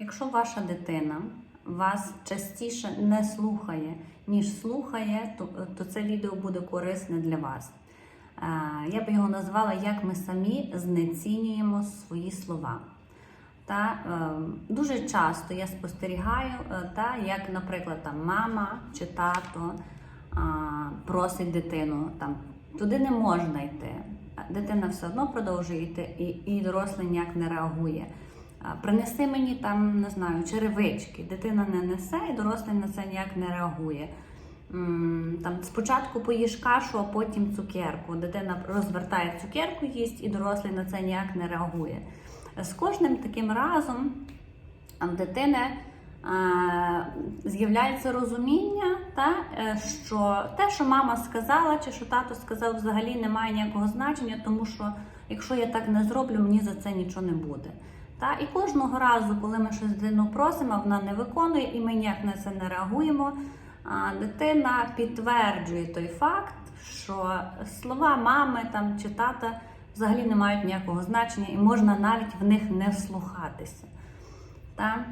Якщо ваша дитина вас частіше не слухає, ніж слухає, то, то це відео буде корисне для вас. Я б його назвала Як ми самі знецінюємо свої слова. Та, е, дуже часто я спостерігаю, е, та, як, наприклад, там, мама чи тато просить дитину, там, туди не можна йти. Дитина все одно продовжує йти, і, і дорослий ніяк не реагує. Принеси мені там, не знаю, черевички. Дитина не несе, і дорослий на це ніяк не реагує. Там спочатку поїж кашу, а потім цукерку. Дитина розвертає цукерку, їсть, і дорослий на це ніяк не реагує. З кожним таким разом в дитини з'являється розуміння, та, е, що те, що мама сказала, чи що тато сказав, взагалі не має ніякого значення, тому що якщо я так не зроблю, мені за це нічого не буде. Та, і кожного разу, коли ми щось дитину просимо, вона не виконує, і ми ніяк на це не реагуємо. а, Дитина підтверджує той факт, що слова мами там, чи тата взагалі не мають ніякого значення, і можна навіть в них не вслухатися. Та?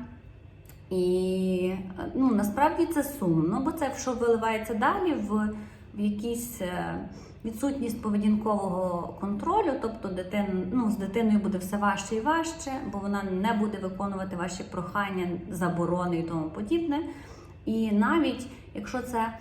І ну, насправді це сумно, бо це що виливається далі в, в якісь е, відсутність поведінкового контролю, тобто дитин, з дитиною буде все важче і важче, бо вона не буде виконувати ваші прохання, заборони і тому подібне. І навіть якщо це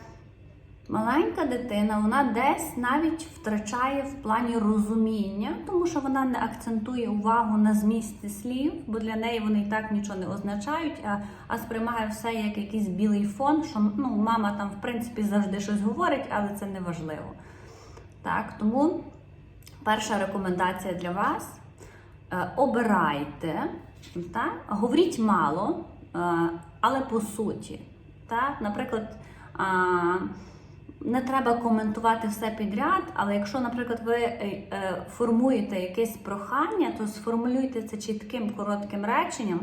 маленька дитина, вона десь навіть втрачає в плані розуміння, тому що вона не акцентує увагу на змісті слів, бо для неї вони і так нічого не означають, а, а сприймає все як якийсь білий фон, що ну, мама там в принципі завжди щось говорить, але це не важливо. Так, тому перша рекомендація для вас: е, обирайте, так? говоріть мало, е, але по суті. Так? Наприклад, не треба коментувати все підряд, але якщо, наприклад, ви е, е, формуєте якесь прохання, то сформулюйте це чітким коротким реченням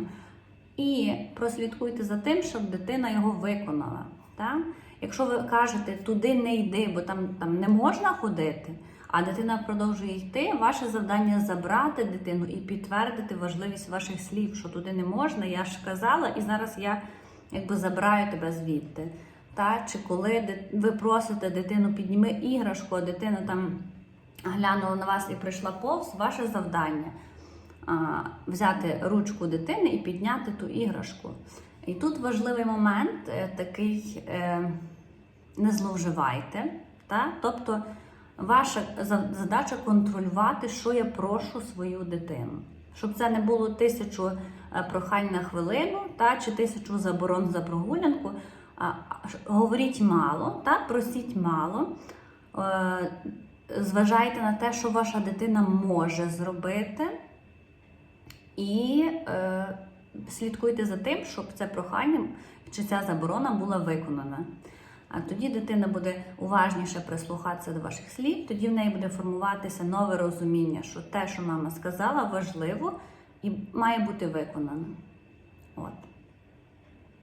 і прослідкуйте за тим, щоб дитина його виконала. Так? Якщо ви кажете туди не йди, бо там, там не можна ходити, а дитина продовжує йти, ваше завдання забрати дитину і підтвердити важливість ваших слів, що туди не можна, я ж казала, і зараз я якби забираю тебе звідти. Та? Чи коли ви просите дитину, підніми іграшку, а дитина там глянула на вас і прийшла повз, ваше завдання а, взяти ручку дитини і підняти ту іграшку. І тут важливий момент е, такий: е, не зловживайте. Та? Тобто, ваша задача контролювати, що я прошу свою дитину. Щоб це не було тисячу е, прохань на хвилину та, чи тисячу заборон за прогулянку. Говоріть мало, та, просіть мало. Е, зважайте на те, що ваша дитина може зробити. І е, слідкуйте за тим, щоб це прохання чи ця заборона була виконана. А тоді дитина буде уважніше прислухатися до ваших слів, тоді в неї буде формуватися нове розуміння, що те, що мама сказала, важливо і має бути виконано. От.